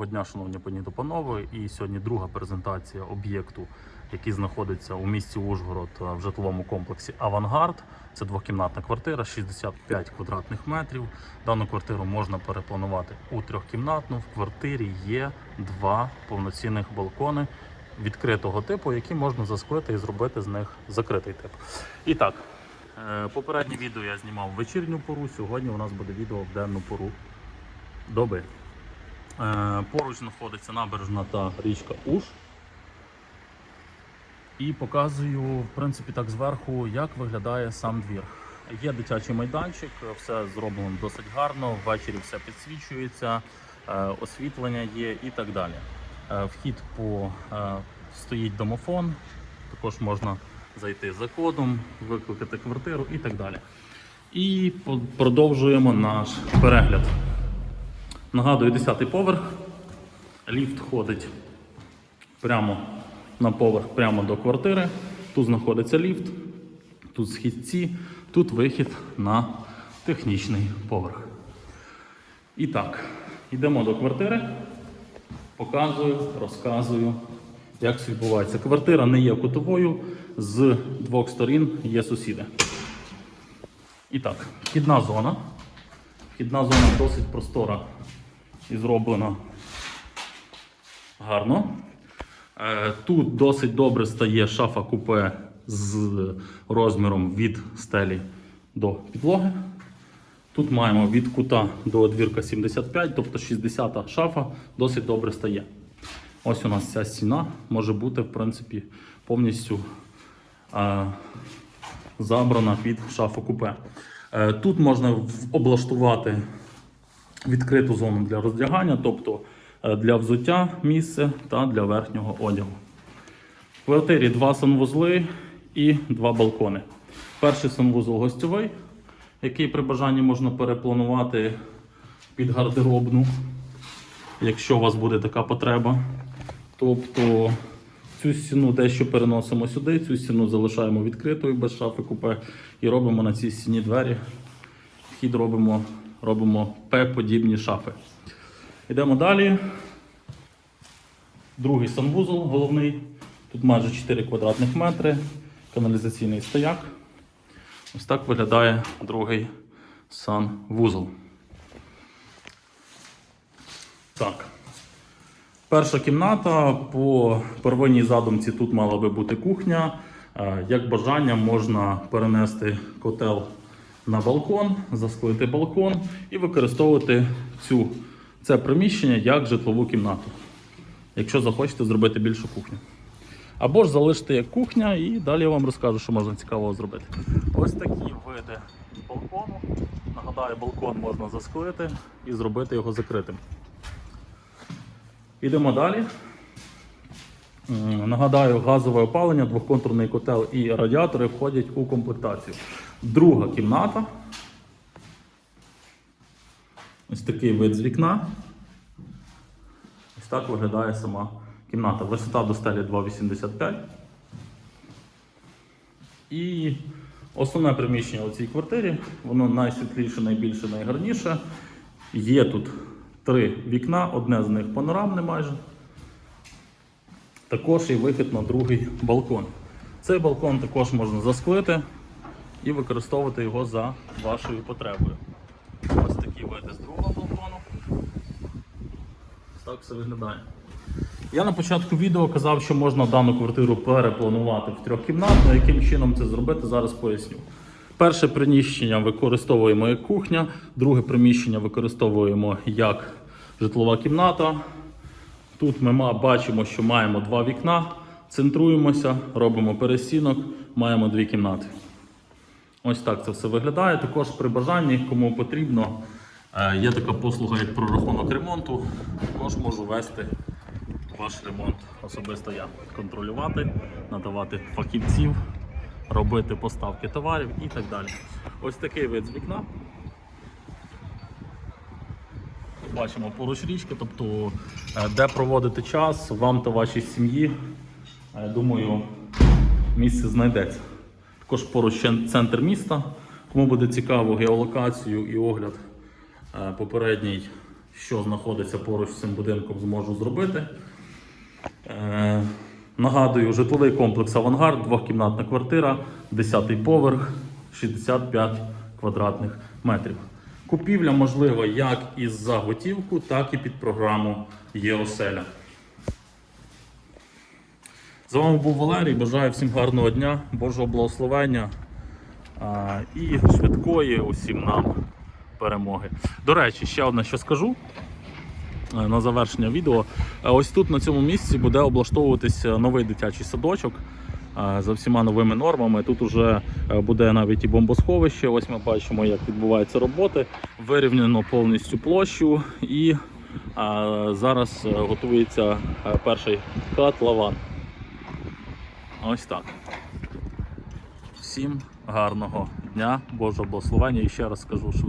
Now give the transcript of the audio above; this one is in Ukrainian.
Доброго дня, шановні пані та панове. І сьогодні друга презентація об'єкту, який знаходиться у місті Ужгород е, в житловому комплексі Авангард. Це двокімнатна квартира, 65 квадратних метрів. Дану квартиру можна перепланувати у трьохкімнатну. В квартирі є два повноцінних балкони відкритого типу, які можна засклити і зробити з них закритий тип. І так, е, попереднє відео я знімав вечірню пору. Сьогодні у нас буде відео в денну пору доби. Е, Поруч знаходиться набережна та річка Уж. І показую, в принципі, так зверху, як виглядає сам двір. Є дитячий майданчик, все зроблено досить гарно, ввечері все підсвічується, е, освітлення є і так далі. Е, Вхід по стоїть домофон, також можна зайти за кодом, викликати квартиру і так далі. І продовжуємо наш перегляд. Нагадую, 10-й поверх. Ліфт ходить прямо на поверх, прямо до квартири. Тут знаходиться ліфт, тут східці, тут вихід на технічний поверх. І так, йдемо до квартири. Показую, розказую, як це відбувається. Квартира не є кутовою, з двох сторін є сусіди. І так, вхідна зона. Вхідна зона досить простора і зроблена гарно. Е, Тут досить добре стає шафа купе з розміром від стелі до підлоги. Тут маємо від кута до одвірка 75, тобто 60 шафа досить добре стає. Ось у нас ця стіна може бути, в принципі, повністю е, забрана під шафу купе. Е, Тут можна облаштувати відкриту зону для роздягання, тобто е, для взуття місце та для верхнього одягу. В квартирі два санвузли і два балкони. Перший санвузол гостьовий, який при бажанні можна перепланувати під гардеробну, якщо у вас буде така потреба. Тобто цю стіну дещо переносимо сюди, цю стіну залишаємо відкритою без шафи купе і робимо на цій стіні двері. Вхід робимо, робимо П-подібні шафи. Йдемо далі. Другий санвузол головний. Тут майже 4 квадратних метри, каналізаційний стояк. Ось так виглядає другий санвузол. Так. Перша кімната по первинній задумці тут мала би бути кухня. Е, Як бажання можна перенести котел на балкон, засклити балкон і використовувати цю, це приміщення як житлову кімнату, якщо захочете зробити більшу кухню. Або ж залишити як кухня, і далі я вам розкажу, що можна цікавого зробити. Ось такі види балкону. Нагадаю, балкон можна засклити і зробити його закритим. Ідемо далі. Нагадаю, газове опалення, двохконтурний котел і радіатори входять у комплектацію. Друга кімната. Ось такий вид з вікна. Ось так виглядає сама кімната. Висота до стелі 2,85. І основне приміщення у цій квартирі, воно найсвітліше, найбільше, найгарніше. Є тут три вікна, одне з них панорамне майже. Також і вихід на другий балкон. Цей балкон також можна засклити і використовувати його за вашою потребою. Ось такі види з другого балкону. Так все виглядає. Я на початку відео казав, що можна дану квартиру перепланувати в трьохкімнатну. Яким чином це зробити, зараз поясню. Перше приміщення використовуємо як кухня, друге приміщення використовуємо як житлова кімната. Тут ми бачимо, що маємо два вікна, центруємося, робимо перестінок, маємо дві кімнати. Ось так це все виглядає. Також при бажанні, кому потрібно, е, є така послуга, як прорахунок ремонту. Також можу вести ваш ремонт особисто я. Контролювати, надавати фахівців, робити поставки товарів і так далі. Ось такий вид з вікна. Бачимо поруч річки, тобто е, де проводити час вам та вашій сім'ї. е, Думаю, місце знайдеться. Також поруч центр міста. Кому буде цікаво геолокацію і огляд е, попередній що знаходиться поруч з цим будинком, зможу зробити. Нагадую, житловий комплекс Авангард, двохкімнатна квартира, 10 поверх, 65 квадратних метрів. Купівля можлива як із за готівку, так і під програму ЄОСЕЛЯ. З вами був Валерій. Бажаю всім гарного дня, Божого благословення і швидкої усім нам перемоги. До речі, ще одне, що скажу е, на завершення відео. Е, Ось тут на цьому місці буде облаштовуватися новий дитячий садочок за всіма новими нормами. Тут уже е, буде навіть і бомбосховище. Ось ми бачимо, як відбуваються роботи. Вирівняно повністю площу і е, зараз е, готується е, перший котлован. Ось так. Всім гарного дня, Божого благословення і ще раз скажу швидко.